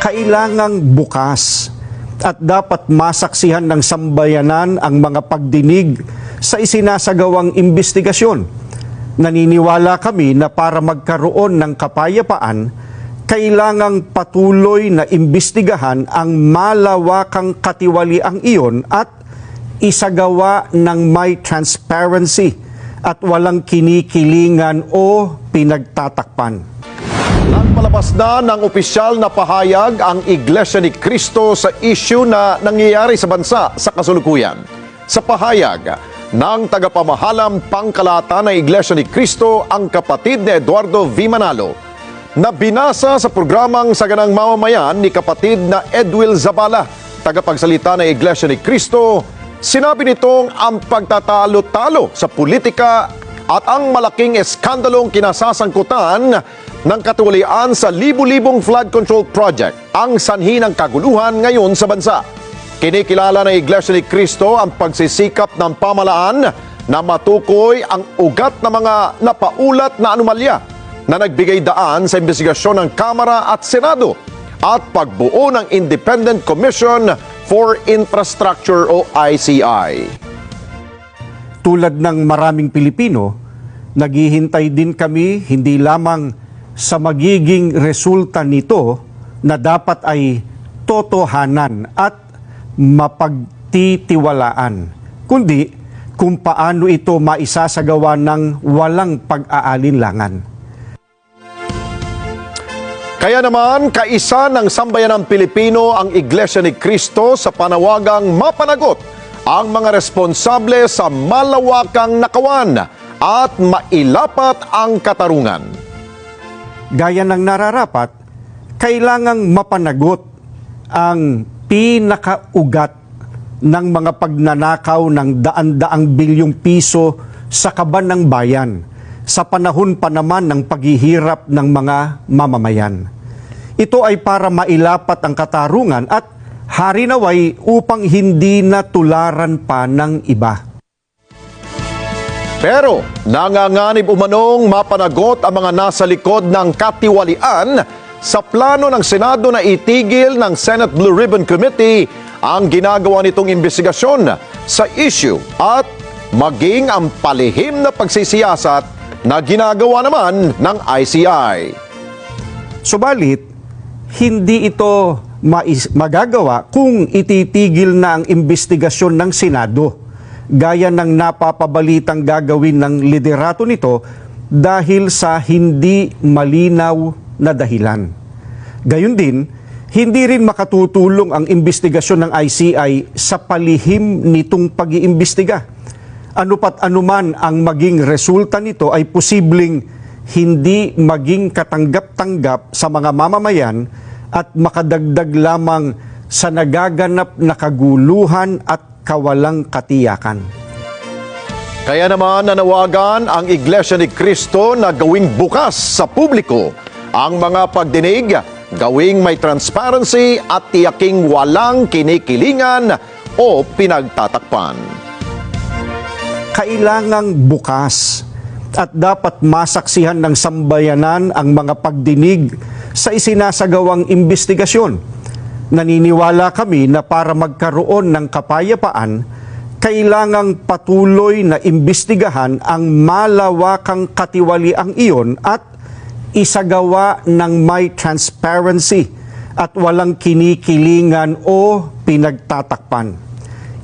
kailangang bukas at dapat masaksihan ng sambayanan ang mga pagdinig sa isinasagawang investigasyon. Naniniwala kami na para magkaroon ng kapayapaan, kailangang patuloy na imbestigahan ang malawakang katiwaliang iyon at isagawa ng may transparency at walang kinikilingan o pinagtatakpan. Nagpalabas na ng opisyal na pahayag ang Iglesia ni Cristo sa issue na nangyayari sa bansa sa kasulukuyan. Sa pahayag ng tagapamahalang pangkalata ng Iglesia ni Cristo ang kapatid ni Eduardo V. Manalo na binasa sa programang Saganang Mamamayan ni kapatid na Edwil Zabala, tagapagsalita ng Iglesia ni Cristo, sinabi nitong ang pagtatalo-talo sa politika at ang malaking eskandalong kinasasangkutan ng katuwalian sa libu-libong flood control project ang sanhi ng kaguluhan ngayon sa bansa. Kinikilala ng Iglesia ni Cristo ang pagsisikap ng pamalaan na matukoy ang ugat ng mga napaulat na anomalya na nagbigay daan sa investigasyon ng Kamara at Senado at pagbuo ng Independent Commission for Infrastructure o ICI. tulad ng maraming Pilipino, naghihintay din kami hindi lamang sa magiging resulta nito na dapat ay totohanan at mapagtitiwalaan, kundi kung paano ito maisasagawa ng walang pag-aalinlangan. Kaya naman, kaisa ng sambayanang Pilipino ang Iglesia ni Cristo sa panawagang mapanagot ang mga responsable sa malawakang nakawan at mailapat ang katarungan. Gaya ng nararapat, kailangang mapanagot ang pinakaugat ng mga pagnanakaw ng daan-daang bilyong piso sa kaban ng bayan sa panahon pa naman ng paghihirap ng mga mamamayan. Ito ay para mailapat ang katarungan at hari naway upang hindi na tularan pa ng iba. Pero nanganganib umanong mapanagot ang mga nasa likod ng katiwalian sa plano ng Senado na itigil ng Senate Blue Ribbon Committee ang ginagawa nitong investigasyon sa issue at maging ang palihim na pagsisiyasat na ginagawa naman ng ICI. Subalit, hindi ito magagawa kung ititigil na ang investigasyon ng Senado, gaya ng napapabalitang gagawin ng liderato nito dahil sa hindi malinaw na dahilan. Gayun din, hindi rin makatutulong ang investigasyon ng ICI sa palihim nitong pag-iimbestiga. Ano pat anuman ang maging resulta nito ay posibleng hindi maging katanggap-tanggap sa mga mamamayan at makadagdag lamang sa nagaganap na kaguluhan at kawalang katiyakan. Kaya naman nanawagan ang Iglesia ni Cristo na gawing bukas sa publiko ang mga pagdinig, gawing may transparency at tiyaking walang kinikilingan o pinagtatakpan. Kailangang bukas at dapat masaksihan ng sambayanan ang mga pagdinig sa isinasagawang investigasyon. Naniniwala kami na para magkaroon ng kapayapaan, kailangang patuloy na imbestigahan ang malawakang katiwaliang iyon at isagawa ng may transparency at walang kinikilingan o pinagtatakpan.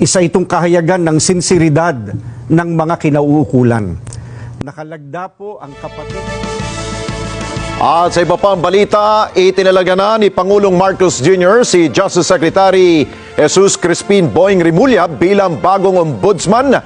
Isa itong kahayagan ng sinseridad ng mga kinauukulan. Nakalagda po ang kapatid. At sa iba pang balita, itinalaga na ni Pangulong Marcos Jr. si Justice Secretary Jesus Crispin Boying Rimulya bilang bagong ombudsman